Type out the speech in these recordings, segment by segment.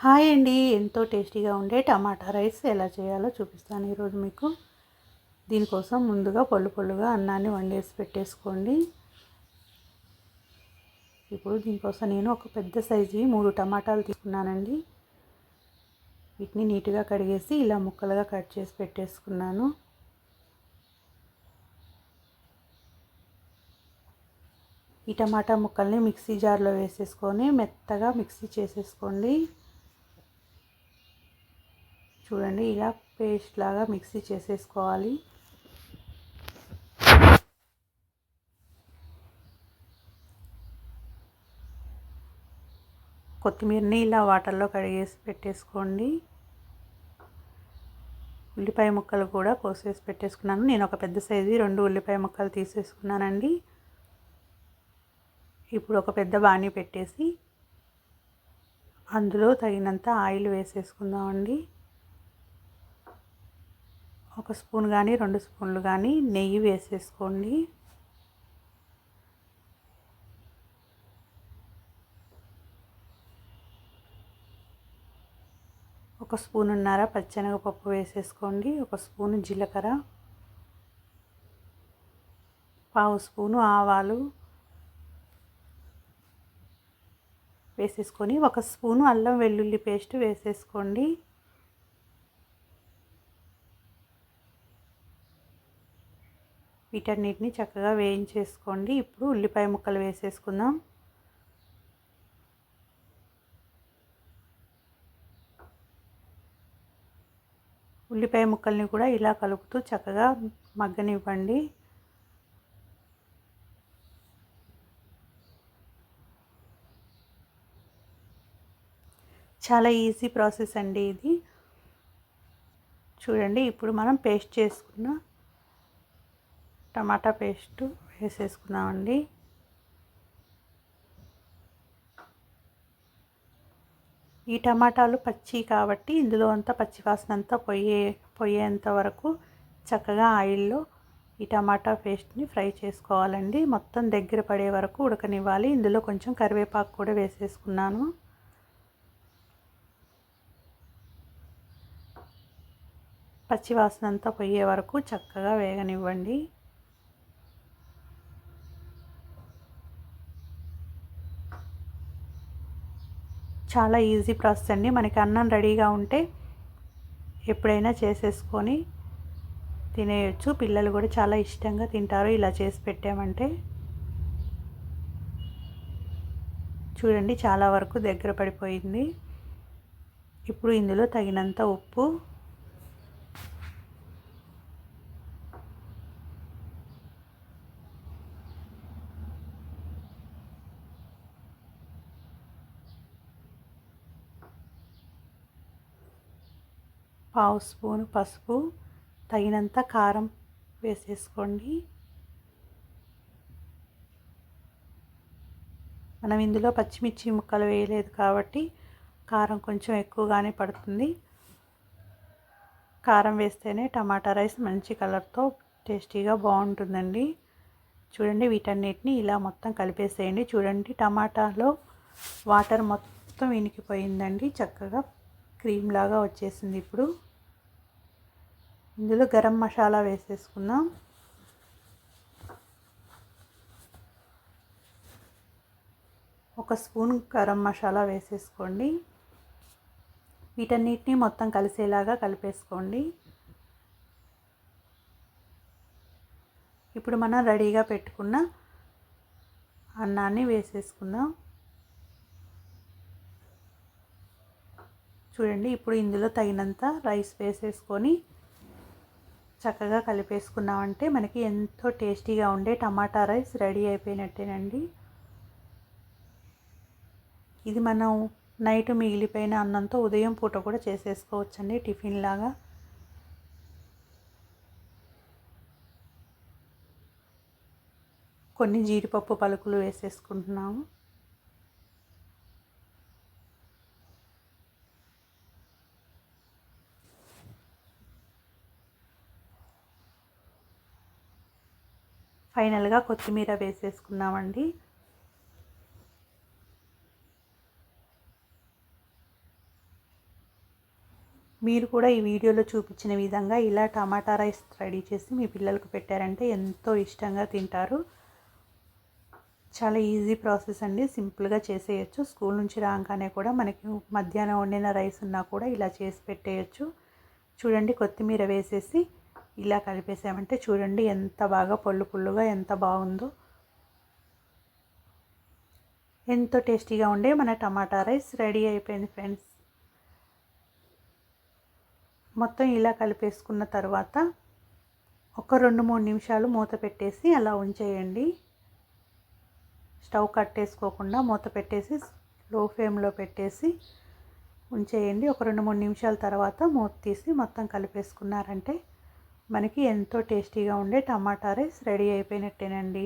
Hi అండి. ఎంతో టేస్టీగా ఉండే టమాటా రైస్ ఎలా చేయాలో చూపిస్తాను ఈరోజు మీకు. దీనికోసం ముందుగా పొళ్ళు పళ్ళుగా అన్నాన్ని వండేసి పెట్టేసుకోండి. ఇప్పుడు దీనికోసం నేను ఒక పెద్ద సైజు మూడు టమాటాలు తీసుకున్నానండి. వీటిని నీట్గా కడిగేసి ఇలా ముక్కలుగా కట్ చేసి పెట్టేసుకున్నాను. ఈ టమాటా ముక్కల్ని మిక్సీ జార్లో వేసేసుకొని మెత్తగా మిక్సీ చేసేసుకోండి. చూడండి ఇలా పేస్ట్ లాగా మిక్సీ చేసేసుకోవాలి. కొత్తిమీరని ఇలా వాటర్లో కడిగేసి పెట్టేసుకోండి. ఉల్లిపాయ ముక్కలు కూడా కోసేసి పెట్టేసుకున్నాను. నేను ఒక పెద్ద సైజు రెండు ఉల్లిపాయ ముక్కలు తీసేసుకున్నానండి. ఇప్పుడు ఒక పెద్ద బాణీ పెట్టేసి అందులో తగినంత ఆయిల్ వేసేసుకుందామండి. ఒక స్పూన్ కానీ రెండు స్పూన్లు కానీ నెయ్యి వేసేసుకోండి. ఒక స్పూన్ ఉన్నర పచ్చెనగపప్పు వేసేసుకోండి. ఒక స్పూను జీలకర్ర. పావు స్పూను ఆవాలు వేసేసుకొని ఒక స్పూను అల్లం వెల్లుల్లి పేస్ట్ వేసేసుకోండి. వీటన్నిటిని చక్కగా వేయించేసుకోండి. ఇప్పుడు ఉల్లిపాయ ముక్కలు వేసేసుకుందాం. ఉల్లిపాయ ముక్కల్ని కూడా ఇలా కలుపుతూ చక్కగా మగ్గనివ్వండి. చాలా ఈజీ ప్రాసెస్ అండి ఇది. చూడండి ఇప్పుడు మనం పేస్ట్ చేసుకున్న టమాటా పేస్ట్ వేసేసుకున్నామండి ఈ టమాటాలు పచ్చి కాబట్టి ఇందులో అంతా పచ్చి వాసన అంతా పొయ్యే పొయ్యేంత వరకు చక్కగా ఆయిల్లో ఈ టమాటా పేస్ట్ని ఫ్రై చేసుకోవాలండి. మొత్తం దగ్గర పడే వరకు ఉడకనివ్వాలి. ఇందులో కొంచెం కరివేపాకు కూడా వేసేసుకున్నాను. పచ్చి వాసన అంతా పోయే వరకు చక్కగా వేగనివ్వండి. చాలా ఈజీ ప్రాసెస్ అండి. మనకి అన్నం రెడీగా ఉంటే ఎప్పుడైనా చేసేసుకొని తినేయచ్చు. పిల్లలు కూడా చాలా ఇష్టంగా తింటారు ఇలా చేసి పెట్టామంటే. చూడండి చాలా వరకు దగ్గర పడిపోయింది. ఇప్పుడు ఇందులో తగినంత ఉప్పు పావు స్పూను పసుపు తగినంత కారం వేసేసుకోండి. మనం ఇందులో పచ్చిమిర్చి ముక్కలు వేయలేదు కాబట్టి కారం కొంచెం ఎక్కువగానే పడుతుంది. కారం వేస్తేనే టమాటా రైస్ మంచి కలర్తో టేస్టీగా బాగుంటుందండి. చూడండి వీటన్నిటిని ఇలా మొత్తం కలిపేసేయండి. చూడండి టమాటాలో వాటర్ మొత్తం ఇనికిపోయిందండి. చక్కగా క్రీమ్ లాగా వచ్చేసింది ఇప్పుడు. ఇందులో గరం మసాలా వేసేసుకుందాం. ఒక స్పూన్ గరం మసాలా వేసేసుకోండి. వీటన్నిటిని మొత్తం కలిసేలాగా కలిపేసుకోండి. ఇప్పుడు మనం రెడీగా పెట్టుకున్న అన్నాన్ని వేసేసుకుందాం. చూడండి ఇప్పుడు ఇందులో తగినంత రైస్ వేసేసుకొని చక్కగా కలిపేసుకున్నామంటే మనకి ఎంతో టేస్టీగా ఉండే టమాటా రైస్ రెడీ అయిపోయినట్టేనండి. ఇది మనం నైట్ మిగిలిపోయిన అన్నంతో ఉదయం పూట కూడా చేసేసుకోవచ్చండి టిఫిన్ లాగా. కొన్ని జీడిపప్పు పలుకులు వేసేసుకుంటున్నాము. ఫైనల్గా కొత్తిమీర వేసేసుకున్నామండి మీరు కూడా ఈ వీడియోలో చూపించిన విధంగా ఇలా టమాటా రైస్ రెడీ చేసి మీ పిల్లలకు పెట్టారంటే ఎంతో ఇష్టంగా తింటారు. చాలా ఈజీ ప్రాసెస్ అండి. సింపుల్గా చేసేయచ్చు. స్కూల్ నుంచి రాగానే కూడా మనకి మధ్యాహ్నం వండిన రైస్ ఉన్నా కూడా ఇలా చేసి పెట్టేయచ్చు. చూడండి కొత్తిమీర వేసేసి ఇలా కలిపేసామంటే చూడండి ఎంత బాగా పొల్లు పుల్లుగా ఎంత బాగుందో. ఎంతో టేస్టీగా ఉండే మన టమాటా రైస్ రెడీ అయిపోయింది ఫ్రెండ్స్. మొత్తం ఇలా కలిపేసుకున్న తర్వాత ఒక రెండు మూడు నిమిషాలు మూత పెట్టేసి అలా ఉంచేయండి. స్టవ్ కట్టేసుకోకుండా మూత పెట్టేసి లో ఫ్లేమ్లో పెట్టేసి ఉంచేయండి. ఒక రెండు మూడు నిమిషాల తర్వాత మూత తీసి మొత్తం కలిపేసుకున్నారంటే మనకి ఎంతో టేస్టీగా ఉండే టమాటా రైస్ రెడీ అయిపోయినట్టేనండి.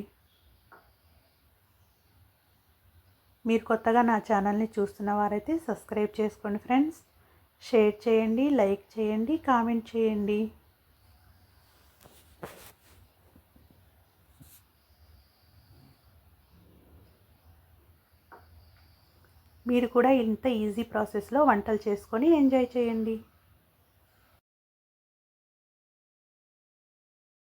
మీరు కొత్తగా నా ఛానల్ని చూస్తున్న వారైతే సబ్స్క్రైబ్ చేసుకోండి ఫ్రెండ్స్. షేర్ చేయండి లైక్ చేయండి కామెంట్ చేయండి. మీరు కూడా ఇంత ఈజీ ప్రాసెస్లో వంటలు చేసుకొని ఎంజాయ్ చేయండి.